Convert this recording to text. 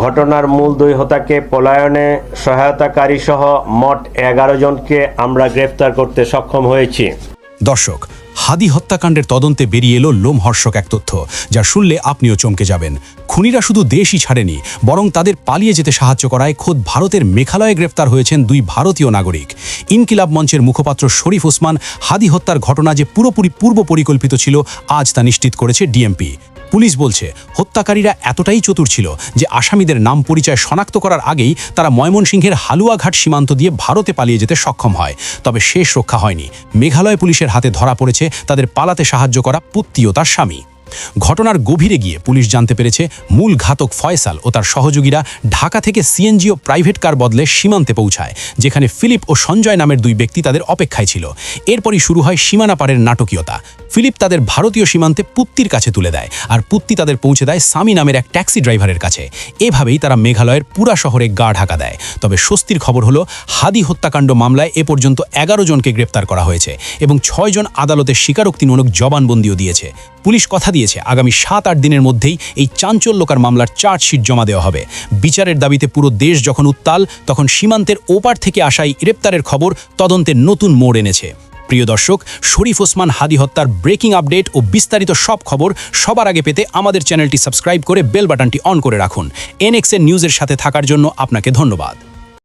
ঘটনার মূল দুই হোতাকে পলায়নে সহায়তাকারী সহ মোট এগারো জনকে আমরা গ্রেফতার করতে সক্ষম হয়েছি। দর্শক, হাদি হত্যাকাণ্ডের তদন্তে বেরিয়ে এলো লোমহর্ষক এক তথ্য, যা শুনলে আপনিও চমকে যাবেন। খুনিরা শুধু দেশই ছাড়েনি, বরং তাদের পালিয়ে যেতে সাহায্য করায় খোদ ভারতের মেঘালয়ে গ্রেফতার হয়েছেন দুই ভারতীয় নাগরিক। ইনকিলাব মঞ্চের মুখপাত্র শরীফ ওসমান, হাদি হত্যার ঘটনা যে পুরোপুরি পূর্ব পরিকল্পিত ছিল, আজ তা নিশ্চিত করেছে ডিএমপি। পুলিশ বলছে, হত্যাকারীরা এতটাই চতুর ছিল যে আসামিদের নাম পরিচয় শনাক্ত করার আগেই তারা ময়মনসিংহের হালুয়াঘাট সীমান্ত দিয়ে ভারতে পালিয়ে যেতে সক্ষম হয়। তবে শেষ রক্ষা হয়নি। মেঘালয় পুলিশের হাতে ধরা পড়েছে তাদের পালাতে সাহায্য করা পুত্তি ও তার স্বামী। ঘটনার গভীরে গিয়ে পুলিশ জানতে পেরেছে, মূল ঘাতক ফয়সাল ও তার সহযোগীরা ঢাকা থেকে সিএনজি ও প্রাইভেট কার বদলে সীমান্তে পৌঁছায়, যেখানে ফিলিপ ও সঞ্জয় নামের দুই ব্যক্তি তাদের অপেক্ষায় ছিল। এরপরই শুরু হয় সীমানা পারের নাটকীয়তা। ফিলিপ তাদের ভারতীয় সীমান্তে পুত্তির কাছে তুলে দেয় আর পুত্তি তাদের পৌঁছে দেয় সামি নামের এক ট্যাক্সি ড্রাইভারের কাছে। এভাবেই তারা মেঘালয়ের পুরা শহরে গা ঢাকা দেয়। তবে স্বস্তির খবর হলো, হাদি হত্যাকাণ্ড মামলায় এ পর্যন্ত এগারো জনকে গ্রেপ্তার করা হয়েছে এবং ছয়জন আদালতে স্বীকারোক্তিমূলক জবানবন্দিও দিয়েছে। পুলিশ কথা দিয়েছে, আগামী সাত আট দিনের মধ্যেই এই চাঞ্চল্যকার মামলার চার্জশিট জমা দেওয়া হবে। বিচারের দাবিতে পুরো দেশ যখন উত্তাল, তখন সীমান্তের ওপার থেকে আসা এই গ্রেপ্তারের খবর তদন্তের নতুন মোড় এনেছে। প্রিয় দর্শক, শরীফ ওসমান হাদি হত্যার ব্রেকিং আপডেট ও বিস্তারিত সব খবর সবার আগে পেতে আমাদের চ্যানেলটি সাবস্ক্রাইব করে বেল বাটনটি অন করে রাখুন। এনএক্সের নিউজের সাথে থাকার জন্য আপনাকে ধন্যবাদ।